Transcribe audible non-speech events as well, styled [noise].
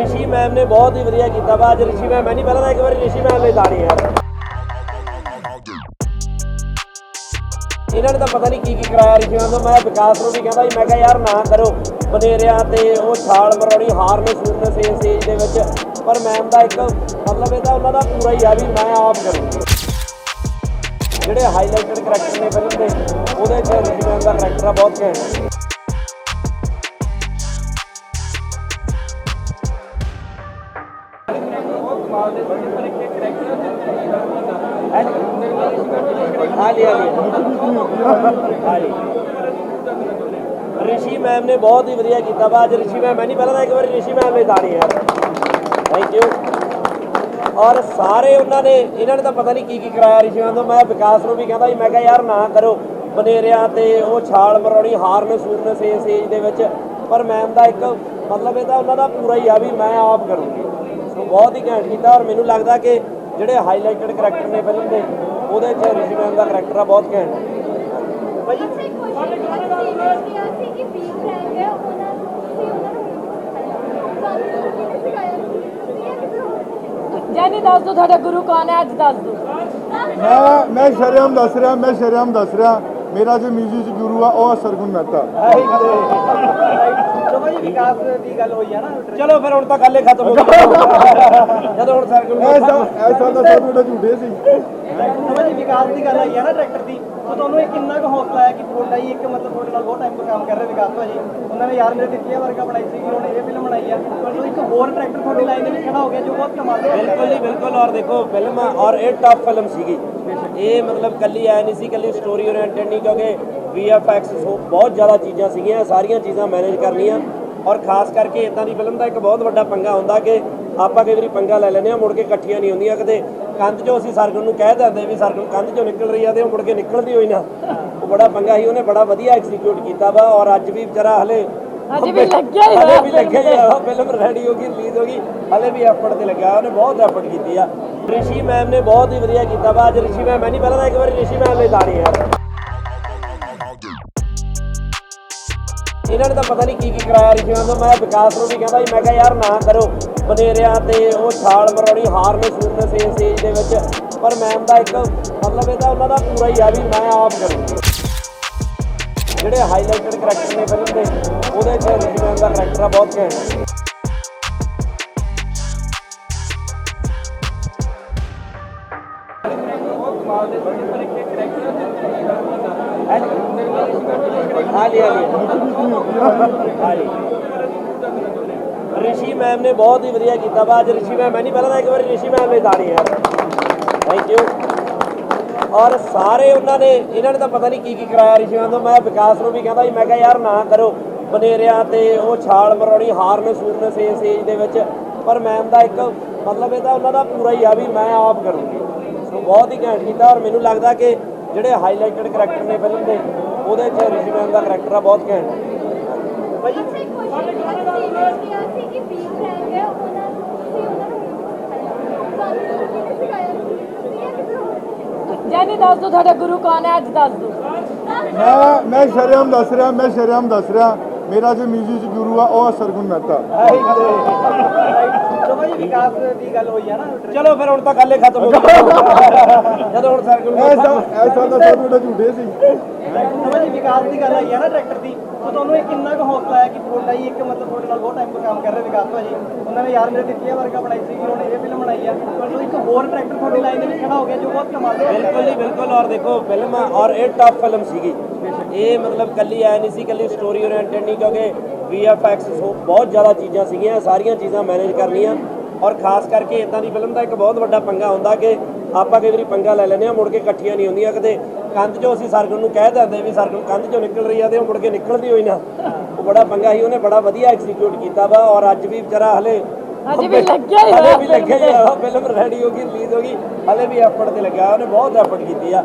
ਰਿਸ਼ੀ ma'am ਨੇ ਬਹੁਤ ਹੀ ਵਧੀਆ ਕੀਤਾ ਵਾ। ਅੱਜ ਰਿਸ਼ੀ ਮੈਮ ਮੈਂ ਨਹੀਂ ਪਹਿਲਾਂ ਤਾਂ ਇੱਕ ਵਾਰੀ ਰਿਸ਼ੀ ਮੈਮ ਲਈ ਤਾੜੀ ਯਾਰ ਇਹਨਾਂ ਨੇ ਤਾਂ ਪਤਾ ਨਹੀਂ ਕੀ ਕੀ ਕਰਾਇਆ ਰਿਸ਼ੀ ਮੈਮ ਤੋਂ। ਮੈਂ ਵਿਕਾਸ ਨੂੰ ਵੀ ਕਹਿੰਦਾ ਸੀ, ਮੈਂ ਕਿਹਾ, ਯਾਰ ਨਾ ਕਰੋ ਬਨੇਰਿਆਂ ਤੇ ਉਹ ਛਾਲ ਮਰੋੜੀ ਹਾਰਨ ਸੂਰਨ ਸੇ ਸੇਜ ਦੇ ਵਿੱਚ। ਪਰ ਮੈਮ ਦਾ ਇੱਕ ਮਤਲਬ ਇਹ ਤਾਂ ਉਹਨਾਂ ਦਾ ਪੂਰਾ ਹੀ ਆ ਵੀ ਮੈਂ ਆਪ ਕਰੂੰਗੀ ਜਿਹੜੇ ਹਾਈਲਾਈਟਡ ਕਰੈਕਟਰ ਨੇ ਫਿਲਮ ਦੇ, ਉਹਦੇ ਚ ਰਿਸ਼ੀ ਮੈਮ ਦਾ ਕਰੈਕਟਰ ਆ ਬਹੁਤ ਘੈਂਟ। ਰਿਸ਼ੀ ਮੈਮ ਨੇ ਬਹੁਤ ਹੀ ਵਧੀਆ ਕੀਤਾ ਵਾ ਅੱਜ ਰਿਸ਼ੀ ਮੈਮ ਮੈਂ ਨਹੀਂ ਪਹਿਲਾਂ ਤਾਂ ਇੱਕ ਵਾਰੀ ਰਿਸ਼ੀ ਮੈਮ ਲਈ ਤਾੜੀ ਯਾਰ ਥੈਂਕ ਯੂ ਔਰ ਸਾਰੇ ਉਹਨਾਂ ਨੇ ਇਹਨਾਂ ਨੇ ਤਾਂ ਪਤਾ ਨਹੀਂ ਕੀ ਕੀ ਕਰਾਇਆ ਰਿਸ਼ੀ ਮੈਮ ਤੋਂ ਮੈਂ ਵਿਕਾਸ ਨੂੰ ਵੀ ਕਹਿੰਦਾ ਸੀ ਮੈਂ ਕਿਹਾ ਯਾਰ ਨਾ ਕਰੋ ਬਨੇਰਿਆਂ ਤੇ ਉਹ ਛਾਲ ਮਰਾਉਣੀ ਹਾਰਨ ਸੂਰਨ ਸੇ ਸੇਜ ਦੇ ਵਿੱਚ ਪਰ ਮੈਮ ਦਾ ਇੱਕ ਮਤਲਬ ਇਹ ਤਾਂ ਉਹਨਾਂ ਦਾ ਪੂਰਾ ਹੀ ਆ ਵੀ ਮੈਂ ਆਪ ਕਰੂੰਗੀ ਬਹੁਤ ਹੀ ਘੈਂਟ ਕੀਤਾ ਔਰ ਮੈਨੂੰ ਲੱਗਦਾ ਕਿ ਜਿਹੜੇ ਹਾਈਲਾਈਟਡ ਕਰੈਕਟਰ ਨੇ ਫਿਲਮ ਦੇ ਉਹਦੇ ਚ ਰਿਸ਼ੀ ਮੈਮ ਦਾ ਕਰੈਕਟਰ ਆ ਬਹੁਤ ਘੈਂਟ। ਜੈਨੀ ਦੱਸ ਦੋ ਤੁਹਾਡਾ ਗੁਰੂ ਕੌਣ ਹੈ? ਅੱਜ ਦੱਸ ਦੋ। ਮੈਂ ਮੈਂ ਸ਼ਰਿਆਮ ਦੱਸ ਰਿਹਾ ਮੈਂ ਸ਼ਰਿਆਮ ਦੱਸ ਰਿਹਾ। ਮੇਰਾ ਜੋ ਮਿਊਜ਼ਿਕ ਗੁਰੂ ਆ ਉਹ ਸਰਗੁਣ ਮਹਿਤਾ। ਵਿਕਾਸ ਦੀ ਗੱਲ ਹੋਈ ਹੈ ਨਾ ਚਲੋ ਫਿਰ ਹੁਣ ਤਾਂ ਗੱਲ ਹੀ ਖਤਮ ਹੋ ਗਈ। ਜਦੋਂ ਹੁਣ ਸਰਕਲ ਐਸਾ ਐਸਾ ਤਾਂ ਸਭ ਤੁਹਾਡੇ ਝੂਠੇ ਸੀ। ਜੀ ਵਿਕਾਸ ਦੀ ਗੱਲ ਆਈ ਹੈ ਨਾ ਟਰੈਕਟਰ ਦੀ ਤਾਂ ਤੁਹਾਨੂੰ ਇਹ ਕਿੰਨਾ ਕੁ ਹੌਸਲਾ ਹੈ ਕਿ ਤੁਹਾਡਾ ਹੀ ਇੱਕ ਮਤਲਬ ਤੁਹਾਡੇ ਨਾਲ ਬਹੁਤ ਟਾਈਮ ਤੋਂ ਕੰਮ ਕਰ ਰਹੇ ਵਿਕਾਸ ਭਾਜੀ? ਉਹਨਾਂ ਨੇ ਯਾਰ ਮੇਰੇ ਤਿੱਤਲੀਆਂ ਵਰਗਾ ਬਣਾਈ ਸੀ ਹੁਣ ਇਹ ਫਿਲਮ ਬਣਾਈ ਆ। ਪਰ ਇੱਕ ਹੋਰ ਟਰੈਕਟਰ ਤੁਹਾਡੀ ਲਾਈਨ ਦੇ ਵਿੱਚ ਖੜਾ ਹੋ ਗਿਆ ਜੋ ਬਹੁਤ ਕਮਾਲ ਦਾ ਹੈ ਬਿਲਕੁਲ ਜੀ ਬਿਲਕੁਲ। ਔਰ ਦੇਖੋ ਫਿਲਮ ਔਰ ਇਹ ਟਫ ਫਿਲਮ ਸੀਗੀ। ਇਹ ਮਤਲਬ ਕੱਲੀ ਐ ਨਹੀਂ ਸੀ ਕੱਲੀ ਸਟੋਰੀ ਓਰੀਐਂਟਡ ਨਹੀਂ ਕਿਉਂਕਿ VFX ਸੋ ਬਹੁਤ ਜ਼ਿਆਦਾ ਚੀਜ਼ਾਂ ਸੀਗੀਆਂ ਸਾਰੀਆਂ ਚੀਜ਼ਾਂ ਮੈਨੇਜ ਕਰਨੀਆਂ। ਔਰ ਖਾਸ ਕਰਕੇ ਇਦਾਂ ਦੀ ਫਿਲਮ ਦਾ ਇੱਕ ਬਹੁਤ ਵੱਡਾ ਪੰਗਾ ਹੁੰਦਾ ਕਿ ਆਪਾਂ ਕਈ ਵਾਰੀ ਪੰਗਾ ਲੈ ਲੈਂਦੇ ਆ ਮੁੜ ਕੇ ਇਕੱਠੀਆਂ ਨਹੀਂ ਹੁੰਦੀਆਂ ਕਦੇ। ਕੰਧ 'ਚੋਂ ਅਸੀਂ ਸਰਗੁਣ ਨੂੰ ਕਹਿ ਦਿੰਦੇ ਵੀ ਸਰਗੁਣ ਕੰਧ 'ਚੋਂ ਨਿਕਲ ਰਹੀ ਆ ਤੇ ਉਹ ਮੁੜ ਕੇ ਨਿਕਲਦੀ ਹੋਈ ਨਾ। ਉਹ ਬੜਾ ਪੰਗਾ ਸੀ ਉਹਨੇ ਬੜਾ ਵਧੀਆ ਐਕਸੀਕਿਊਟ ਕੀਤਾ ਵਾ ਔਰ ਅੱਜ ਵੀ ਵਿਚਾਰਾ ਹਲੇ ਅਜੇ ਵੀ ਲੱਗਿਆ ਹੀ ਹੋਇਆ ਵੀ ਲੱਗਿਆ ਹੀ ਹੋਇਆ ਫਿਲਮ ਰੈਡੀ ਹੋ ਗਈ ਰਿਲੀਜ਼ ਹੋ ਗਈ ਹਲੇ ਵੀ ਐਫਰਟ ਤੇ ਲੱਗਾ ਉਹਨੇ ਬਹੁਤ ਐਫਰਟ ਕੀਤੀ ਆ। ਰਿਸ਼ੀ ਮੈਮ ਨੇ ਬਹੁਤ ਹੀ ਵਧੀਆ ਕੀਤਾ ਵਾ ਅੱਜ ਰਿਸ਼ੀ ਮੈਮ ਮੈਂ ਨਹੀਂ ਪਹਿਲਾਂ ਤਾਂ ਇੱਕ ਵਾਰੀ ਰਿਸ਼ੀ ਮੈਮ ਲਈ ਤਾੜੀ ਯਾਰ ਇਹਨਾਂ ਨੇ ਤਾਂ ਪਤਾ ਨਹੀਂ ਕੀ ਕੀ ਕਰਾਇਆ ਰਿਸ਼ੀ ਤੋਂ। ਮੈਂ ਵਿਕਾਸ ਨੂੰ ਵੀ ਕਹਿੰਦਾ ਸੀ, ਮੈਂ ਕਿਹਾ, ਯਾਰ ਨਾ ਕਰੋ ਬਨੇਰਿਆਂ ਤੇ ਉਹ ਛਾਲ ਮਰੋੜੀ ਹਾਰਨ ਸੂਰਨ ਸੇ ਸੇਜ ਦੇ ਵਿੱਚ। ਪਰ ਮੈਮ ਦਾ ਇੱਕ ਮਤਲਬ ਇਹਦਾ ਉਹਨਾਂ ਦਾ ਪੂਰਾ ਹੀ ਆ ਵੀ ਮੈਂ ਆਪ ਕਰੂੰਗੀ ਜਿਹੜੇ ਹਾਈਲਾਈਟਡ ਕਰੈਕਟਰ ਨੇ ਫਿਲਮ ਦੇ, ਉਹਦੇ ਚ ਰਿਸ਼ੀ ਦਾ ਕਰੈਕਟਰ ਆ, ਬਹੁਤ ਘੈਂਟ। ਹੈ ਹਾਂ ਲਿਆ ਲਿਆ ਹਾਂ ਜੀ ਰਿਸ਼ੀ ਮੈਮ ਨੇ ਬਹੁਤ ਹੀ ਵਧੀਆ ਕੀਤਾ ਵਾ ਅੱਜ ਰਿਸ਼ੀ ਮੈਮ ਮੈਂ ਨਹੀਂ ਪਹਿਲਾਂ ਤਾਂ ਇੱਕ ਵਾਰੀ ਰਿਸ਼ੀ ਮੈਮ ਲਈ ਤਾੜੀ ਯਾਰ ਥੈਂਕ ਯੂ ਔਰ ਸਾਰੇ ਉਹਨਾਂ ਨੇ ਇਹਨਾਂ ਨੇ ਤਾਂ ਪਤਾ ਨਹੀਂ ਕੀ ਕੀ ਕਰਾਇਆ ਰਿਸ਼ੀ ਮੈਮ ਤੋਂ ਮੈਂ ਵਿਕਾਸ ਨੂੰ ਵੀ ਕਹਿੰਦਾ ਸੀ ਮੈਂ ਕਿਹਾ ਯਾਰ ਨਾ ਕਰੋ ਬਨੇਰਿਆਂ ਤੇ ਉਹ ਛਾਲ ਮਰਾਉਣੀ ਹਾਰਨ ਸੂਰਨ ਸੇ ਸੇਜ ਦੇ ਵਿੱਚ ਪਰ ਮੈਮ ਦਾ ਇੱਕ ਮਤਲਬ ਇਹ ਤਾਂ ਉਹਨਾਂ ਦਾ ਪੂਰਾ ਹੀ ਆ ਵੀ ਮੈਂ ਆਪ ਕਰੂੰਗੀ ਸੋ ਬਹੁਤ ਹੀ ਘੈਂਟ ਕੀਤਾ ਔਰ ਮੈਨੂੰ ਲੱਗਦਾ ਕਿ ਜਿਹੜੇ ਹਾਈਲਾਈਟਡ ਕਰੈਕਟਰ ਨੇ ਫਿਲਮ ਦੇ ਉਹਦੇ ਚ ਰਿਸ਼ੀ ਮੈਮ ਦਾ ਕਰੈਕਟਰ ਆ ਬਹੁਤ ਘੈਂਟ। ਜੈਨੀ ਦੱਸ ਦੋ ਤੁਹਾਡਾ ਗੁਰੂ ਕੌਣ ਹੈ ਅੱਜ ਦੱਸ ਦੋ। ਮੈਂ ਮੈਂ ਸ਼ਰਿਆਮ ਦੱਸ ਰਿਹਾ ਮੈਂ ਸ਼ਰਿਆਮ ਦੱਸ ਰਿਹਾ। ਮੇਰਾ ਜੋ ਮਿਊਜ਼ਿਕ ਗੁਰੂ ਆ ਉਹ ਆ ਸਰਗੁਣ ਮਹਿਤਾ ਚਲੋ ਜੀ ਵਿਕਾਸ ਦੀ ਗੱਲ ਹੋਈ ਹੈ ਨਾ। ਚਲੋ ਫਿਰ ਹੁਣ ਤਾਂ ਗੱਲ ਹੀ ਖਤਮ ਹੋ ਗਈ। [laughs] ਜਦੋਂ ਹੁਣ ਸਰਕਲ ਐਸਾ ਐਸਾ ਤਾਂ ਸਭ ਤੁਹਾਡੇ ਝੂਠੇ ਸੀ। ਜੀ ਵਿਕਾਸ ਦੀ ਗੱਲ ਆਈ ਹੈ ਨਾ ਟਰੈਕਟਰ ਦੀ। ਤਾਂ ਤੁਹਾਨੂੰ ਇਹ ਕਿੰਨਾ ਕੁ ਹੌਸਲਾ ਹੈ ਕਿ ਤੁਹਾਡਾ ਹੀ ਇੱਕ ਮਤਲਬ ਤੁਹਾਡੇ ਨਾਲ ਬਹੁਤ ਟਾਈਮ ਤੋਂ ਕੰਮ ਕਰ ਰਹੇ ਵਿਕਾਸ ਭਾਜੀ। ਉਹਨਾਂ ਨੇ ਯਾਰ ਮੇਰੇ ਤਿੱਤਲੀਆਂ ਵਰਗਾ ਬਣਾਈ ਸੀ ਹੁਣ ਇਹ ਫਿਲਮ ਬਣਾਈ ਆ। ਪਰ ਇੱਕ ਹੋਰ ਟਰੈਕਟਰ ਤੁਹਾਡੀ ਲਾਈਨ ਦੇ ਵਿੱਚ ਖੜਾ ਹੋ ਗਿਆ ਜੋ ਬਹੁਤ ਕਮਾਲ ਦਾ ਹੈ ਬਿਲਕੁਲ ਜੀ ਬਿਲਕੁਲ। ਔਰ ਦੇਖੋ ਫਿਲਮ ਔਰ ਇਹ ਟਫ ਫਿਲਮ ਸੀਗੀ। ਇਹ ਮਤਲਬ ਕੱਲੀ ਐ ਨਹੀਂ ਸੀ ਕੱਲੀ ਸਟੋਰੀ ਓਰੀਐਂਟਡ ਨਹੀਂ ਕਿਉਂਕਿ ਬਹੁਤ ਜ਼ਿਆਦਾ ਚੀਜ਼ਾਂ ਸੀਗੀਆਂ ਸਾਰੀਆਂ ਚੀਜ਼ਾਂ ਮੈਨੇਜ ਕਰਨੀਆਂ। ਔਰ ਖਾਸ ਕਰਕੇ ਇਦਾਂ ਦੀ ਫਿਲਮ ਦਾ ਇੱਕ ਬਹੁਤ ਵੱਡਾ ਪੰਗਾ ਹੁੰਦਾ ਕਿ ਆਪਾਂ ਕਈ ਵਾਰੀ ਪੰਗਾ ਲੈ ਲੈਂਦੇ ਆ ਮੁੜ ਕੇ ਇਕੱਠੀਆਂ ਨਹੀਂ ਹੁੰਦੀਆਂ। ਕਦੇ ਕੰਧ 'ਚੋਂ ਅਸੀਂ ਸਰਗੁਣ ਨੂੰ ਕਹਿ ਦਿੰਦੇ ਵੀ ਸਰਗੁਣ ਕੰਧ 'ਚੋਂ ਨਿਕਲ ਰਹੀ ਆ ਤੇ ਉਹ ਮੁੜ ਕੇ ਨਿਕਲਦੀ ਹੋਈ ਨਾ। ਉਹ ਬੜਾ ਪੰਗਾ ਸੀ ਉਹਨੇ ਬੜਾ ਵਧੀਆ ਐਕਸੀਕਿਊਟ ਕੀਤਾ ਵਾ ਔਰ ਅੱਜ ਵੀ ਵਿਚਾਰਾ ਹਲੇ ਅਜੇ ਵੀ ਲੱਗਿਆ ਹੀ ਹਲੇ ਹੋਇਆ ਵੀ ਲੱਗਿਆ ਹੀ ਹੋਇਆ ਫਿਲਮ ਰੈਡੀ ਹੋ ਗਈ ਰਿਲੀਜ਼ ਹੋ ਗਈ ਹਲੇ ਵੀ ਐਫਰਟ ਤੇ ਲੱਗਾ ਉਹਨੇ ਬਹੁਤ ਐਫਰਟ ਕੀਤੀ ਆ।